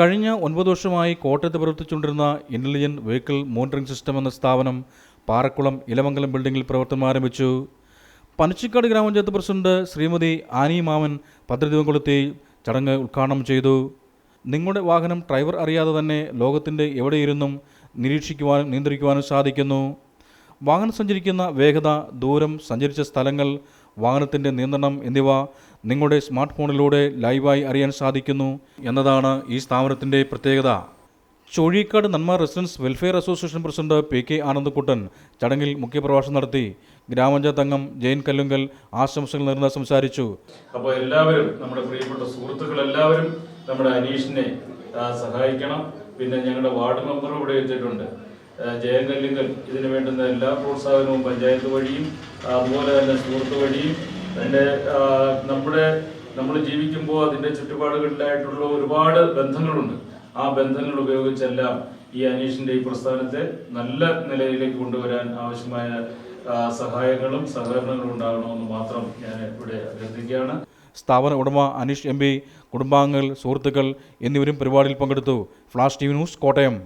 കഴിഞ്ഞ ഒൻപത് വർഷമായി കോട്ടയത്ത് പ്രവർത്തിച്ചുകൊണ്ടിരുന്ന ഇന്റലിജന്റ് വെഹിക്കിൾ മോണിറ്ററിംഗ് സിസ്റ്റം എന്ന സ്ഥാപനം പാറക്കുളം ഇലമംഗലം ബിൽഡിംഗിൽ പ്രവർത്തനം ആരംഭിച്ചു. പനച്ചിക്കാട് ഗ്രാമപഞ്ചായത്ത് പ്രസിഡന്റ് ശ്രീമതി ആനി മാമൻ പദ്ധതി കൊളുത്തി ചടങ്ങ് ഉദ്ഘാടനം ചെയ്തു. നിങ്ങളുടെ വാഹനം ഡ്രൈവർ അറിയാതെ തന്നെ ലോകത്തിന്റെ എവിടെയിരുന്നും നിരീക്ഷിക്കുവാനും നിയന്ത്രിക്കുവാനും സാധിക്കുന്നു. വാഹനം സഞ്ചരിക്കുന്ന വേഗത ദൂരം സഞ്ചരിച്ച സ്ഥലങ്ങൾ വാഹനത്തിന്റെ നിയന്ത്രണം എന്നിവ നിങ്ങളുടെ സ്മാർട്ട് ഫോണിലൂടെ ലൈവായി അറിയാൻ സാധിക്കുന്നു എന്നതാണ് ഈ സ്ഥാപനത്തിന്റെ പ്രത്യേകത. Chozhikkad Nanma residence welfare association president P K Anandakuttan ചടങ്ങിൽ മുഖ്യപ്രഭാഷണം നടത്തി ഗ്രാമപഞ്ചായത്ത് അംഗം ജയൻ കല്ലുങ്കൽ ആശംസകൾ നേർന്ന് സംസാരിച്ചു. അപ്പോൾ എല്ലാവരും നമ്മുടെ പ്രിയപ്പെട്ട സുഹൃത്തുക്കൾ എല്ലാവരും നമ്മുടെ അനീഷിനെ സഹായിക്കണം. പിന്നെ ഞങ്ങളുടെ വാർഡ് മെമ്പർ ഇവിടെ എത്തിയിട്ടുണ്ട് ജയൻ കല്ലുങ്കൽ ഇതിന് വേണ്ടുന്ന എല്ലാ പ്രോത്സാഹനവും പഞ്ചായത്ത് വഴിയും അതുപോലെ തന്നെ സുഹൃത്ത് വഴിയും അതിന്റെ നമ്മുടെ നമ്മൾ ജീവിക്കുമ്പോൾ അതിന്റെ ചുറ്റുപാടുകളിലായിട്ടുള്ള ഒരുപാട് ബന്ധങ്ങളുണ്ട്. ആ ബന്ധങ്ങൾ ഉപയോഗിച്ചെല്ലാം ഈ അനീഷിന്റെ ഈ പ്രസ്ഥാനത്തെ നല്ല നിലയിലേക്ക് കൊണ്ടുവരാൻ ആവശ്യമായ സഹായങ്ങളും സഹകരണങ്ങളും ഉണ്ടാകണമെന്ന് മാത്രം ഞാൻ ഇവിടെ അഭ്യർത്ഥിക്കുകയാണ്. സ്ഥാപന ഉടമ അനീഷ് എം പി കുടുംബാംഗങ്ങൾ സുഹൃത്തുക്കൾ എന്നിവരും പരിപാടിയിൽ പങ്കെടുത്തു. Flash T V news Kottayam.